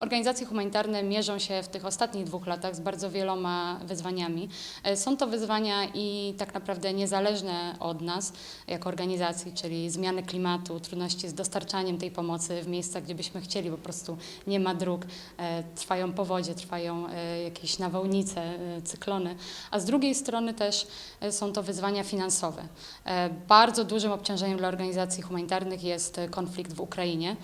Organizacje humanitarne mierzą się w tych ostatnich dwóch latach z bardzo wieloma wyzwaniami. E, Są to wyzwania i tak naprawdę niezależne od nas jako organizacji, czyli zmiany klimatu, trudności z dostarczaniem tej pomocy w miejscach, gdzie byśmy chcieli, po prostu nie ma dróg, e, trwają powodzie, trwają e, jakieś nawałnice, cyklony, a z drugiej strony też są to wyzwania finansowe. Bardzo dużym obciążeniem dla organizacji humanitarnych jest konflikt w Ukrainie,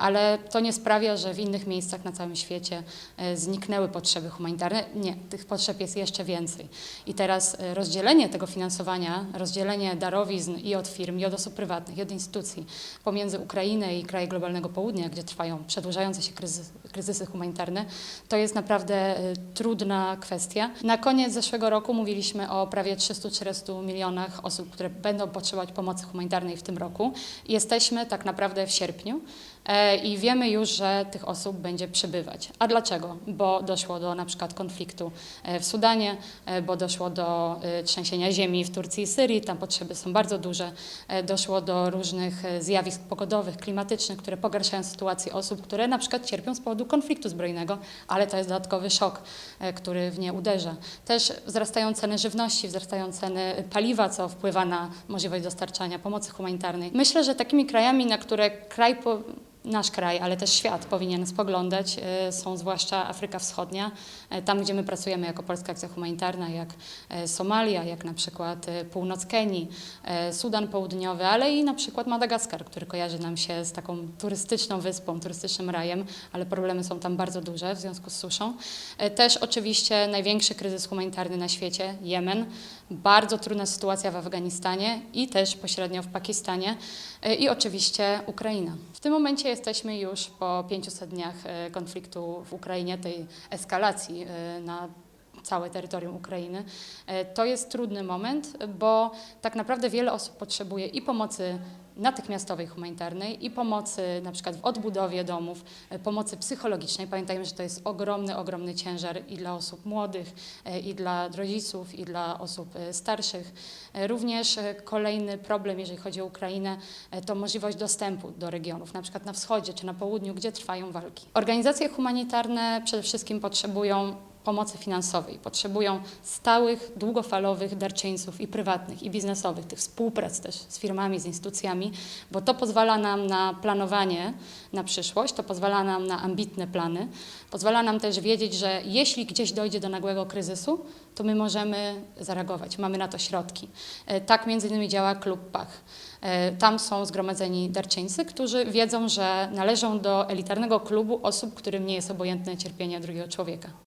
ale to nie sprawia, że w innych miejscach na całym świecie e, zniknęły potrzeby humanitarne. Nie, tych potrzeb jest jeszcze więcej. I teraz e, rozdzielenie tego finansowania, rozdzielenie darowizn i od firm, i od osób prywatnych, i od instytucji pomiędzy Ukrainę i kraje globalnego południa, gdzie trwają przedłużające się kryzys, kryzysy humanitarne, to jest naprawdę e, trudna kwestia. Na koniec zeszłego roku mówiliśmy o prawie 300-400 milionach osób, które będą potrzebować pomocy humanitarnej w tym roku. Jesteśmy tak naprawdę w sierpniu i wiemy już, że tych osób będzie przybywać. A dlaczego? Bo doszło do na przykład konfliktu e, w Sudanie, e, bo doszło do e, trzęsienia ziemi w Turcji i Syrii, tam potrzeby są bardzo duże. E, Doszło do różnych e, zjawisk pogodowych, klimatycznych, które pogarszają sytuację osób, które na przykład cierpią z powodu konfliktu zbrojnego, ale to jest dodatkowy szok, e, który w nie uderza. Też wzrastają ceny żywności, wzrastają ceny paliwa, co wpływa na możliwość dostarczania pomocy humanitarnej. Myślę, że takimi krajami, na które kraj po, nasz kraj, ale też świat powinien spoglądać, e, są zwłaszcza Afryka Wschodnia, e, tam gdzie my pracujemy jako Polska Akcja Humanitarna, jak e, Somalia, jak na przykład północ Kenii, Sudan Południowy, ale i na przykład Madagaskar, który kojarzy nam się z taką turystyczną wyspą, turystycznym rajem, ale problemy są tam bardzo duże w związku z suszą. Też oczywiście największy kryzys humanitarny na świecie, Jemen, bardzo trudna sytuacja w Afganistanie i też pośrednio w Pakistanie e, i oczywiście Ukraina. W tym momencie jesteśmy już po 500 dniach e, konfliktu w Ukrainie, tej eskalacji e, na całe terytorium Ukrainy. To jest trudny moment, bo tak naprawdę wiele osób potrzebuje i pomocy natychmiastowej humanitarnej i pomocy na przykład w odbudowie domów, e, pomocy psychologicznej. Pamiętajmy, że to jest ogromny, ogromny ciężar i dla osób młodych, e, i dla rodziców, i dla osób e, starszych. Również kolejny problem, jeżeli chodzi o Ukrainę, to możliwość dostępu do regionów, na przykład na wschodzie czy na południu, gdzie trwają walki. Organizacje humanitarne przede wszystkim potrzebują pomocy finansowej. Potrzebują stałych, długofalowych darczyńców i prywatnych, i biznesowych, tych współprac też z firmami, z instytucjami, bo to pozwala nam na planowanie na przyszłość, to pozwala nam na ambitne plany, pozwala nam też wiedzieć, że jeśli gdzieś dojdzie do nagłego kryzysu, to my możemy zareagować, mamy na to środki. E, Tak między innymi działa Klub Pach. E, Tam są zgromadzeni darczyńcy, którzy wiedzą, że należą do elitarnego klubu osób, którym nie jest obojętne cierpienie drugiego człowieka.